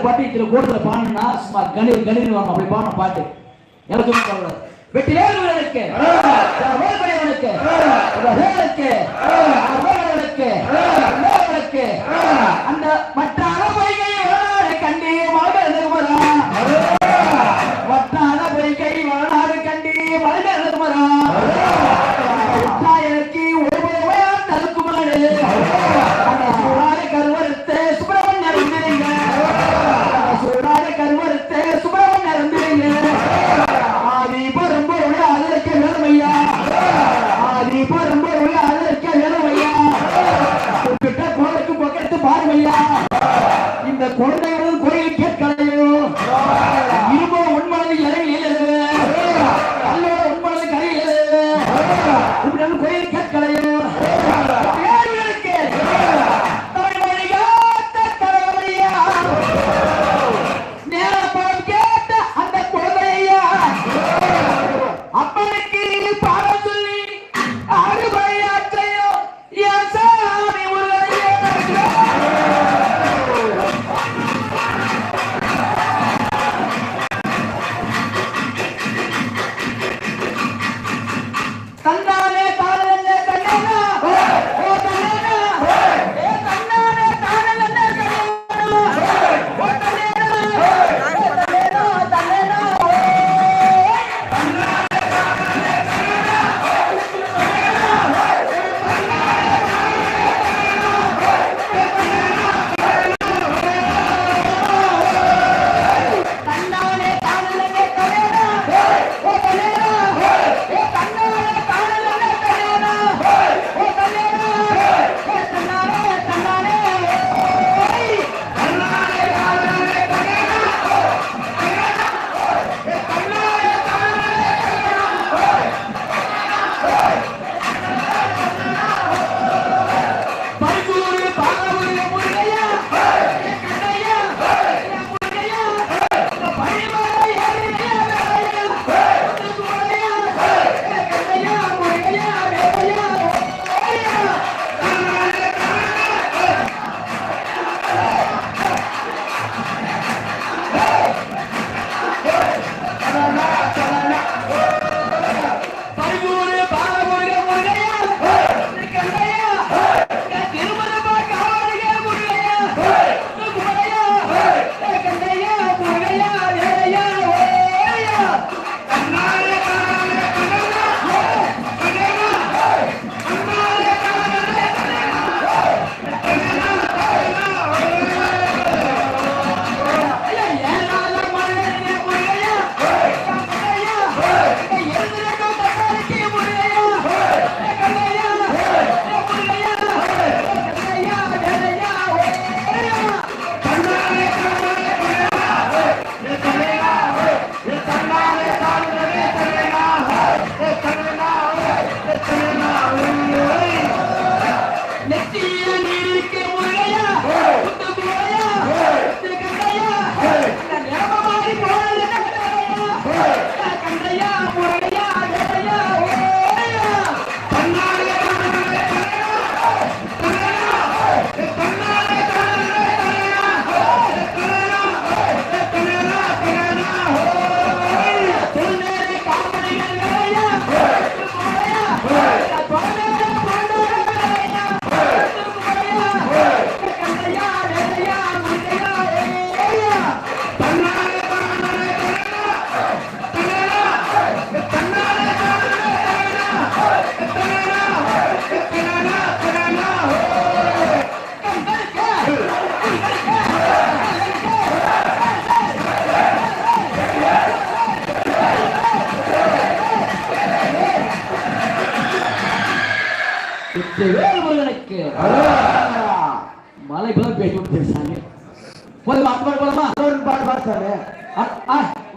பாட்டு இத்தனை கோடத்தில் பாடணும்னா சும்மா கணி கணினு வாங்க. அப்படி பாடணும் பாட்டு. எனக்கு சொல்லக்கூடாது வெற்றி வேறுவனுக்கு. வேறுபடையவனுக்கு அவர்களுக்கு அவர்களுக்கு அந்த மற்ற அறப்பொறிகை வரலாறு கண்டீர் மலர்ந்து மரம் மற்ற அறப்பொறிகை வரலாறு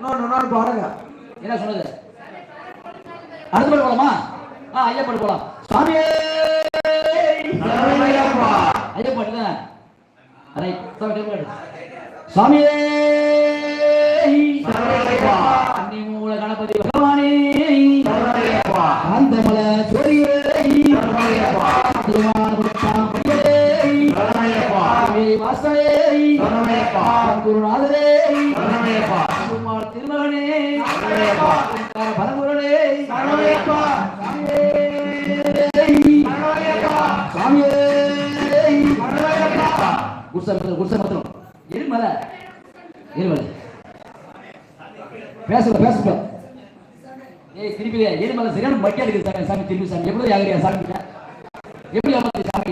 இன்னொன்று பாருங்க. என்ன சொன்னது? அடுத்த பாடு போலாமா ஆ ஐயா பாடு போலாம் சுவாமியே ஐயா பாட்டு தான்? ரைட் சுவாமி இருமல. இருமல. பேசுங்க பேசுங்க. ஏய் திருப்பி எருமலை சரியான மக்கியா இருக்குது சாமி சாமி திருப்பி சாமி. எப்படி யாகிறியா சாமி எப்படி ஏமாத்தி சாமி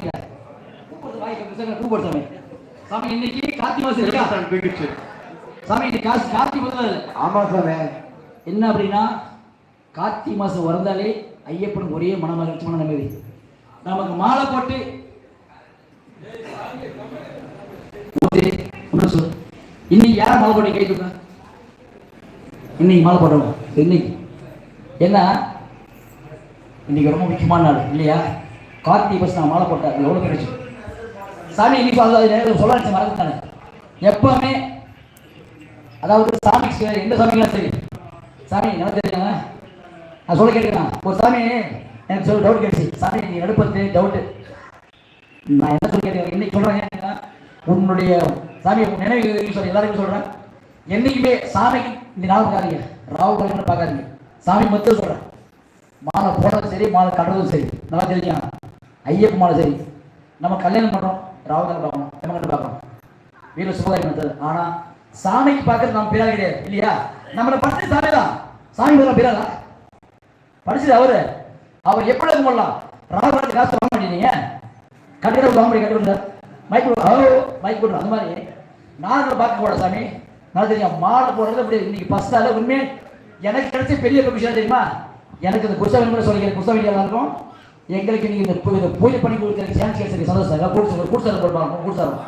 சாமி கூப்பிடு சாமி. சாமி இன்னைக்கு கார்த்திகை மாசம் இல்லையா? சாமி இன்னைக்கு காசு கார்த்திகை ஆமா சாமி. என்ன அப்படின்னா கார்த்திகை மாதம் வரந்தாலே ஐயப்பன் ஒரே மனமகிழ்ச்சியான நிம்மதி நமக்கு மாலை போட்டு இன்னைக்கு யார் மாலை போட்டு கை இன்னைக்கு மாலை போடுறோம் இன்னைக்கு. என்ன? இன்னைக்கு ரொம்ப முக்கியமான நாள் இல்லையா? கார்த்திகை பஸ் நான் மாலை போட்டேன். அது எவ்வளோ கிடைச்சு சாமி இன்னைக்கு அதாவது சொல்ல நினைச்ச மறந்துட்டானே எப்பவுமே அதாவது சாமிக்கு எந்த சாமிக்கெல்லாம் சரி சாமி என்ன தெரியுங்க நான் சொல்ல கேட்கிறேன் ஒரு சாமி எனக்கு சொல்ல டவுட் கேட்டுச்சு. சாமி நீ எடுப்பது டவுட்டு நான் என்ன சொல்ல கேட்கிறேன் இன்னைக்கு சொல்கிறேன் உன்னுடைய சாமி நினைவு சொல்லி எல்லாருக்கும் சொல்கிறேன் என்னைக்குமே சாமிக்கு இந்த நாள் பார்க்காதீங்க ராவு காலம்னு பார்க்காதீங்க. சாமி மட்டும் சொல்கிறேன் மாலை போடுறதும் சரி மாலை கட்டுறதும் சரி. நல்லா தெரிஞ்சுக்கலாம் ஐயப்ப மாலை சரி. நம்ம கல்யாணம் பண்ணுறோம் ராவு காலம் பார்க்கணும். நம்ம கண்டு பார்க்கணும். வீட்டில் சுபகாரி நடத்தது ஆனால் சாமிக்கு பார்க்கறது நம்ம பேரா கிடையாது. இல்லையா? நம்மளை பார்த்து சாமி தான் சாமி பேரா பேராதா படிச்சது அவரு. அவர் எப்படி இருக்க முடியலாம் ராவணத்துக்கு காசு வாங்க மாட்டேங்க கட்டிட வாங்க முடியும் கட்டிட மைக் ஓ மைக் போட்டு அந்த மாதிரி. நான் பார்க்க போட சாமி. நல்லா தெரியும். மாலை போடுறது அப்படி இன்னைக்கு ஃபர்ஸ்ட் அளவு உண்மையே எனக்கு கிடைச்ச பெரிய விஷயம் தெரியுமா? எனக்கு இந்த குருசா வேணும் சொல்லிக்கிறேன் குருசா வேண்டியதாக இருக்கும். எங்களுக்கு நீங்க இந்த பூ- பூஜை பண்ணி கொடுக்குற சான்ஸ் கிடைச்சது சந்தோஷம் சார் கூட்டு கூட்டு சார் போடுவாங்க கூட்டு சார்.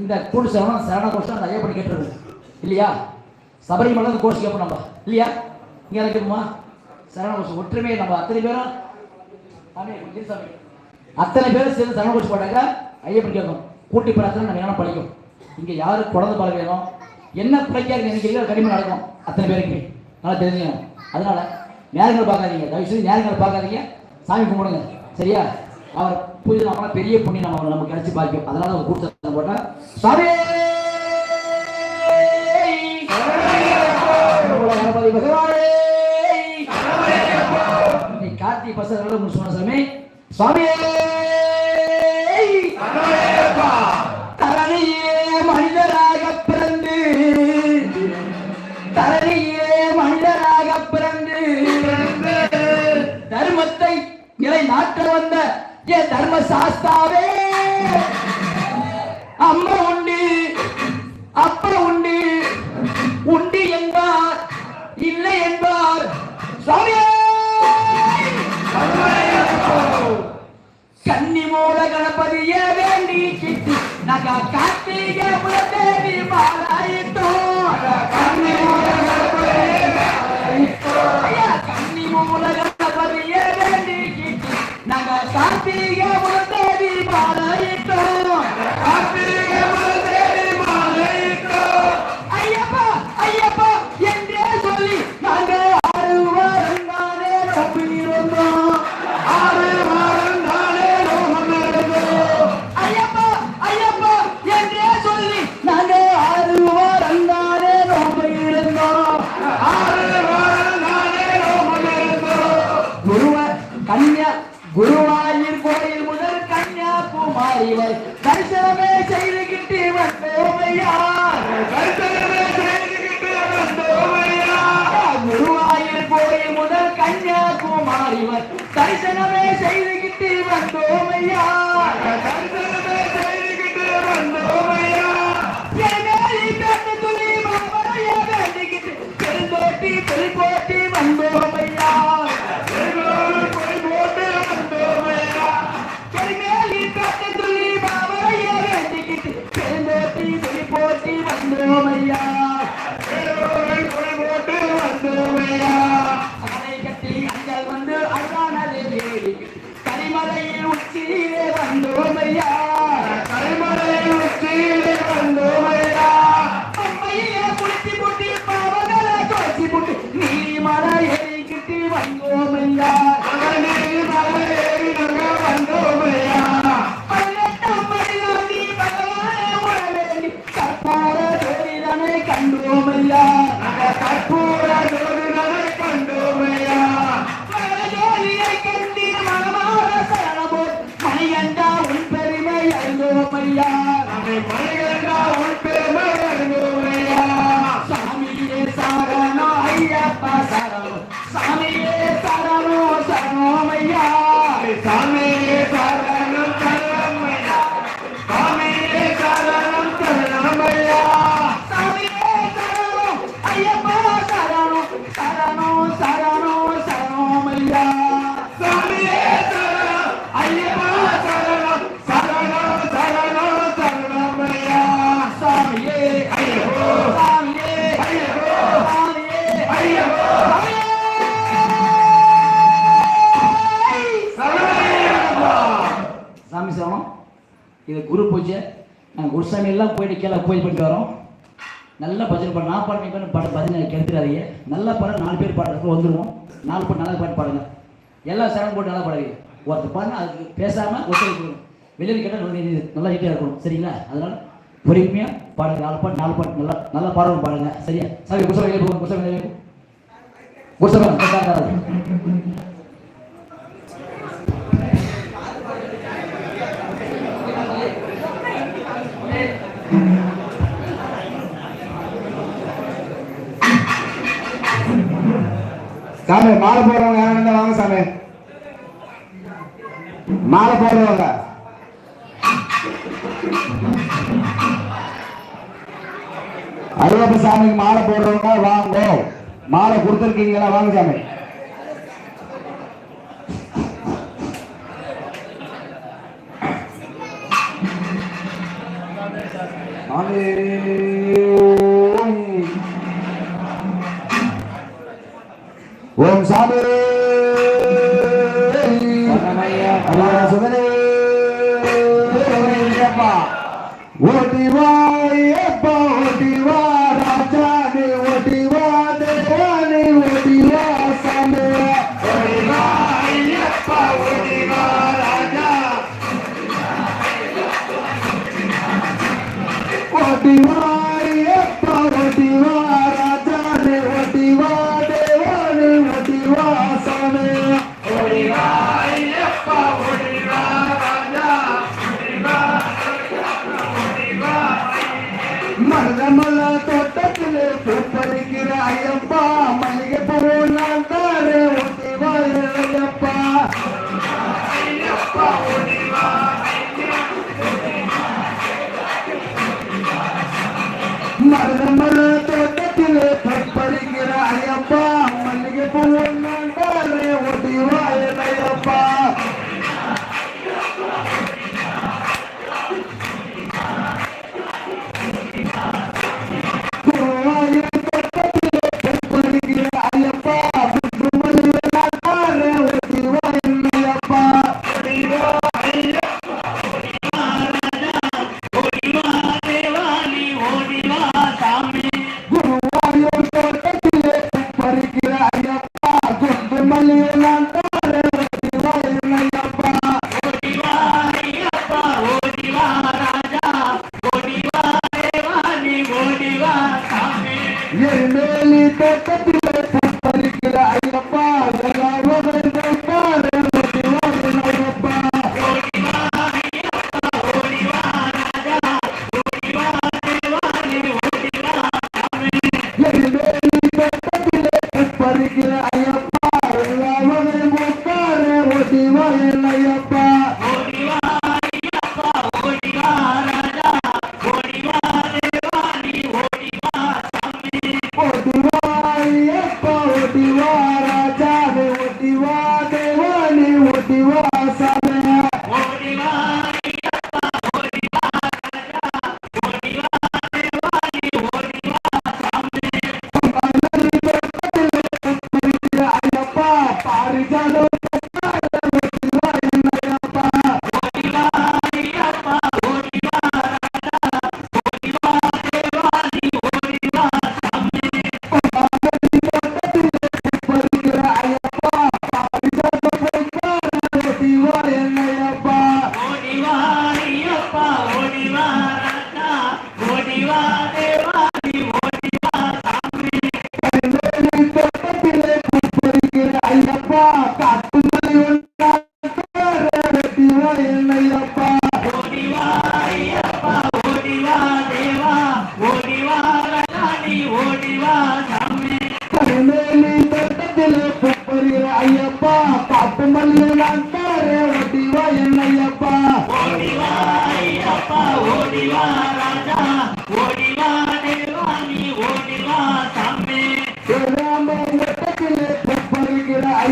இந்த கூட்டு சரணம் சரண கோஷம் அந்த ஐயப்படி கேட்டுருது இல்லையா? சபரிமலை கோஷம் கேட்போம் நம்ம. இல்லையா? இங்கே அதை சரண கோஷம் ஒற்றுமையை நம்ம. அத்தனை பேரும் அத்தனை பேரும் சேர்ந்து சரண கோஷம் போட்டாங்க ஐயப்படி கேட்கணும் கூட்டி பிரார்த்தனை நம்ம என்ன பழிக்கும் இங்கே யாரு குழந்தை பால் வேணும்? என்ன பிள்ளைக்காக நினைக்கிறீங்க கடிமை நடக்கும் அத்தனை பேருக்கு நல்லா தெரிஞ்சுக்கணும். அதனால நேரங்களை பார்க்காதீங்க. தயவு செய்து நேரங்களை பார்க்காதீங்க. சாமி கும்பிடுங்க. சரியா? அவர் பூஜை நம்மள பெரிய புண்ணியம் நம்ம நமக்கு கிடைச்சி பாக்கியம் அதனால அவங்க கூட்டத்தை போட்டால் சாமி! கணபதி பகவானே! கார்த்திகை பசங்க சொன்ன சாமி. சுவாமியே தரணியே மனிதராக பிறந்து. தரணியே மனிதராக பிறந்து. தர்மத்தை நிலை நாட்ட வந்த என் தர்ம சாஸ்தாவே அம்மா உண்டு அப்பா உண்டு உண்டு என்பார் இல்லை என்பார். கன்னி மூல கணபதிய வேண்டி கிட்டு நக கார்த்திகை தேவி மாலாயிட்டோம் கன்னி மூல கணபதி கன்னி மூல நக கார்த்திகை தேவி மாலாயிட்டோம். கார்த்திகை தேவி மாலாயிட்டோம். ஐயப்பா ஐயப்பா என்றே சொல்லி நாங்கள் ஆறு வாரம் தானே ti, Felipe. and குரு பூஜை நாங்கள் குருசாமி எல்லாம் போயிட்டு கீழே பூஜை பண்ணிட்டு வரோம். நல்லா பஜனை பண்ண நான் பாடு நீ பாட பஜனை கெடுத்துறாதீங்க நல்லா பாட நாலு பேர் பாடுறதுக்கு வந்துடுவோம் நாலு பாட்டு நல்லா பாட்டு பாடுங்க. எல்லா சரணம் போட்டு நல்லா பாடுவீங்க. ஒருத்தர் பாருங்க அதுக்கு பேசாமல் ஒத்துழைக்கணும் வெளியில் கேட்டால் நல்லா நீட்டாக இருக்கணும். சரிங்களா? அதனால் பொறுமையாக பாடுங்க. நாலு பாட்டு நாலு பாட்டு நல்லா நல்லா பாடணும் பாடுங்க. சரியா? சாமி குசவ வெளியே போகும் சாமி மாலை போடுறவங்க யாரும் இருந்தா வாங்க சாமி. மாலை போடுறவங்க. அருவப்ப சாமிக்கு மாலை போடுறவங்க வாங்க. மாலை கொடுத்துருக்கீங்களா? வாங்க சாமி. சாமி சுதனே ஓட்டி வாயே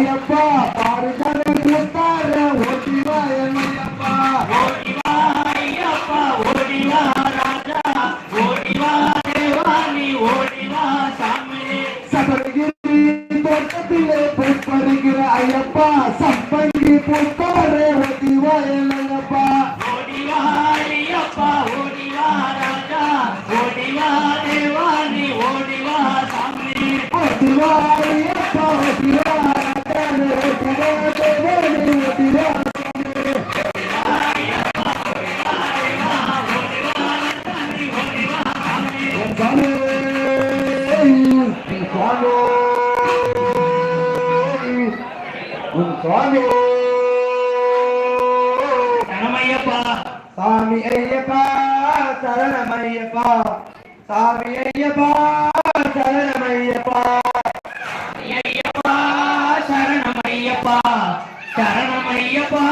ஐயப்பா சுவாமி உன் சுவாமி சரணமையப்பா. சாமி ஐயப்பா சரணமையப்பா. சாமி ஐயப்பா சரணமையப்பா. ஐயப்பா சரணமையப்பா. சரணமையப்பா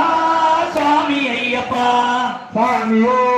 சுவாமி ஐயப்பா. சுவாமியோ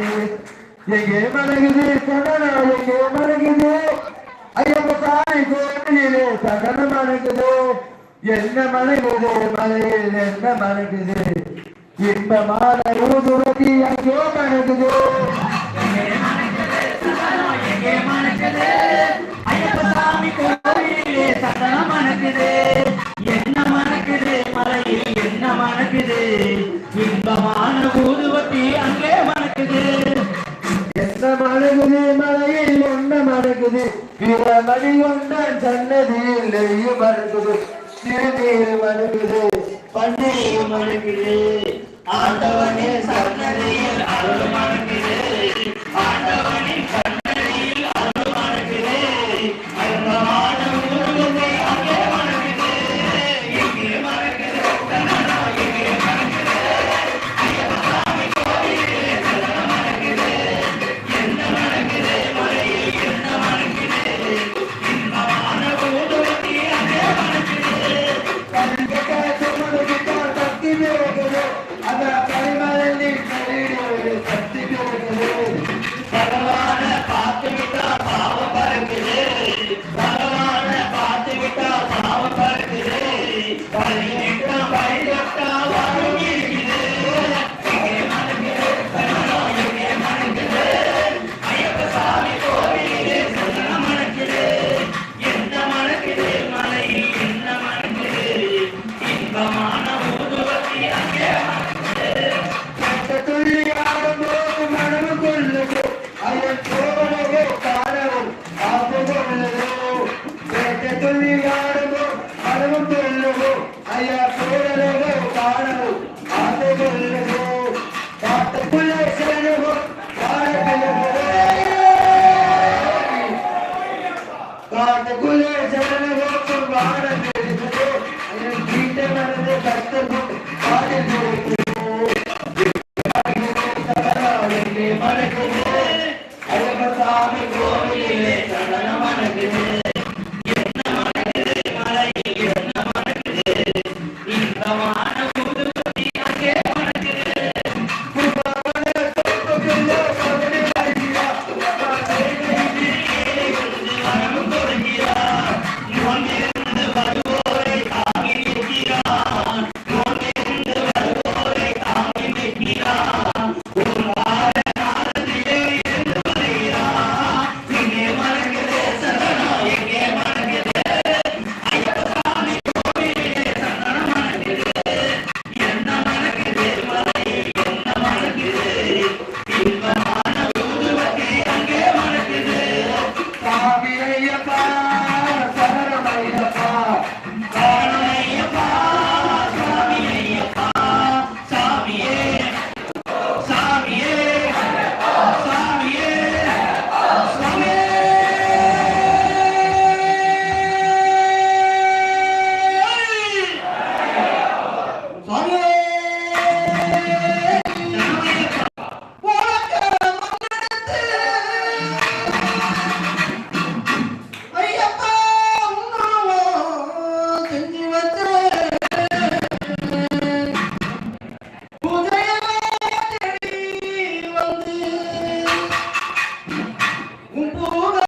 எங்கே மலகுது? சந்தனா எங்கே மலகுது? ஐயப்ப சாமி கோவிலே சந்தன மலகுது. என்ன மலகுது? மலையில் என்ன மலகுது? இன்பமான ஊதுவதி அங்கே மலகுது. ஐயப்ப சாமி கோவில் 一般班都是